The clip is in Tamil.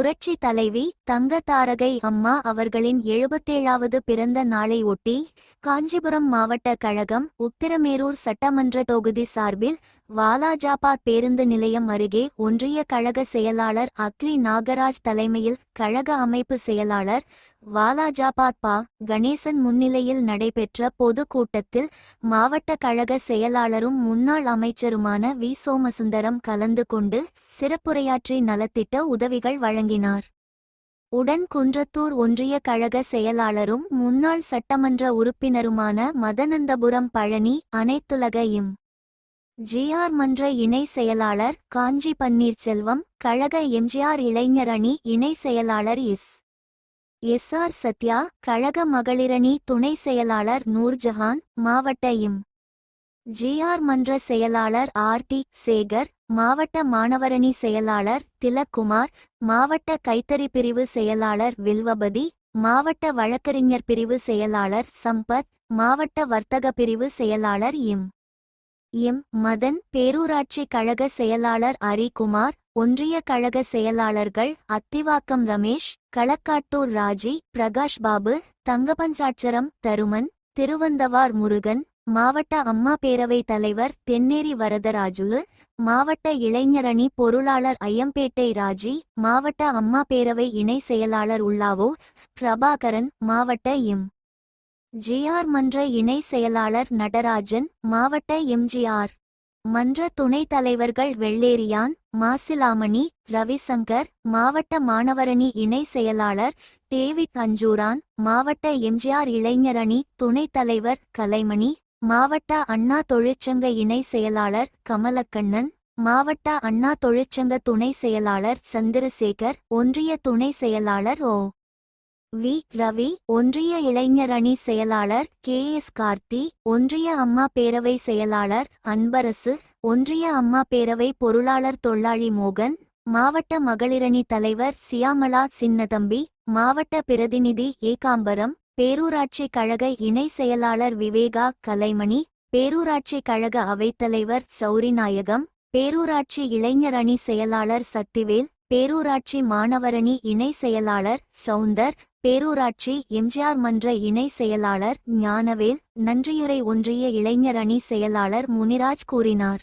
புரட்சி தலைவி தங்க தாரகை அம்மா அவர்களின் எழுபத்தேழாவது பிறந்த நாளை ஒட்டி காஞ்சிபுரம் மாவட்ட கழகம் உத்திரமேரூர் சட்டமன்ற தொகுதி சார்பில் வாலாஜாபாத் பேருந்து நிலையம் அருகே ஒன்றிய கழக செயலாளர் அக்ரி நாகராஜ் தலைமையில் கழக அமைப்பு செயலாளர் வாலாஜாபாத் பா கணேசன் முன்னிலையில் நடைபெற்ற பொதுக் கூட்டத்தில் மாவட்ட கழக செயலாளரும் முன்னாள் அமைச்சருமான வி. சோமசுந்தரம் கலந்து கொண்டு சிறப்புரையாற்றி நலத்திட்ட உதவிகள் வழங்கினார். உடன் குன்றத்தூர் ஒன்றிய கழக செயலாளரும் முன்னாள் சட்டமன்ற உறுப்பினருமான மதனந்தபுரம் பழனி அனைத்துலக இம் ஜிஆர் மன்ற இணை செயலாளர் காஞ்சி பன்னீர்செல்வம் கழக எம்ஜிஆர் இளைஞர் அணி இணை செயலாளர் இஸ் எஸ் ஆர் சத்யா கழக மகளிரணி துணை செயலாளர் நூர்ஜஹான் மாவட்ட இம் ஜிஆர் மன்ற செயலாளர் ஆர் டி சேகர் மாவட்ட மாணவரணி செயலாளர் திலக்குமார் மாவட்ட கைத்தறி பிரிவு செயலாளர் வில்வபதி மாவட்ட வழக்கறிஞர் பிரிவு செயலாளர் சம்பத் மாவட்ட வர்த்தக பிரிவு செயலாளர் இம் இம் மதன் பேரூராட்சி கழக செயலாளர் அரிகுமார் ஒன்றிய கழக செயலாளர்கள் அத்திவாக்கம் ரமேஷ் களக்காட்டூர் ராஜி பிரகாஷ் பாபு தங்கபஞ்சாட்சரம் தருமன் திருவந்தவார் முருகன் மாவட்ட அம்மா பேரவை தலைவர் தென்னேரி வரதராஜுலு மாவட்ட இளைஞரணி பொருளாளர் ஐயம்பேட்டை ராஜி மாவட்ட அம்மா பேரவை இணை செயலாளர் உள்ளாவோ பிரபாகரன் மாவட்ட எம். ஜிஆர் மன்ற இணை செயலாளர் நடராஜன் மாவட்ட எம்ஜிஆர் மன்ற துணைத் தலைவர்கள் வெள்ளேரியான் மாசிலாமணி ரவிசங்கர் மாவட்ட மாணவரணி இணை செயலாளர் தேவி அஞ்சூரான் மாவட்ட எம்ஜிஆர் இளைஞரணி துணைத் தலைவர் கலைமணி மாவட்ட அண்ணா தொழிற்சங்க இணை செயலாளர் கமலக்கண்ணன் மாவட்ட அண்ணா தொழிற்சங்க துணை செயலாளர் சந்திரசேகர் ஒன்றிய துணை செயலாளர் ஓ. வி. ரவி ஒன்றிய இளைஞர் அணி செயலாளர் கே. எஸ். கார்த்தி ஒன்றிய அம்மா பேரவை செயலாளர் அன்பரசு ஒன்றிய அம்மா பேரவை பொருளாளர் தொள்ளாளி மோகன் மாவட்ட மகளிரணி தலைவர் சியாமலா சின்னதம்பி மாவட்ட பிரதிநிதி ஏகாம்பரம் பேரூராட்சி கழக இணை செயலாளர் விவேகா கலைமணி பேரூராட்சி கழக அவைத்தலைவர் சௌரிநாயகம் பேரூராட்சி இளைஞர் அணி செயலாளர் சக்திவேல் பேரூராட்சி மாணவரணி இணை செயலாளர் சவுந்தர் பேரூராட்சி எம்ஜிஆர் மன்ற இணை செயலாளர் ஞானவேல் நன்றியுரை ஒன்றிய இளைஞர் அணி செயலாளர் முனிராஜ் கூறினார்.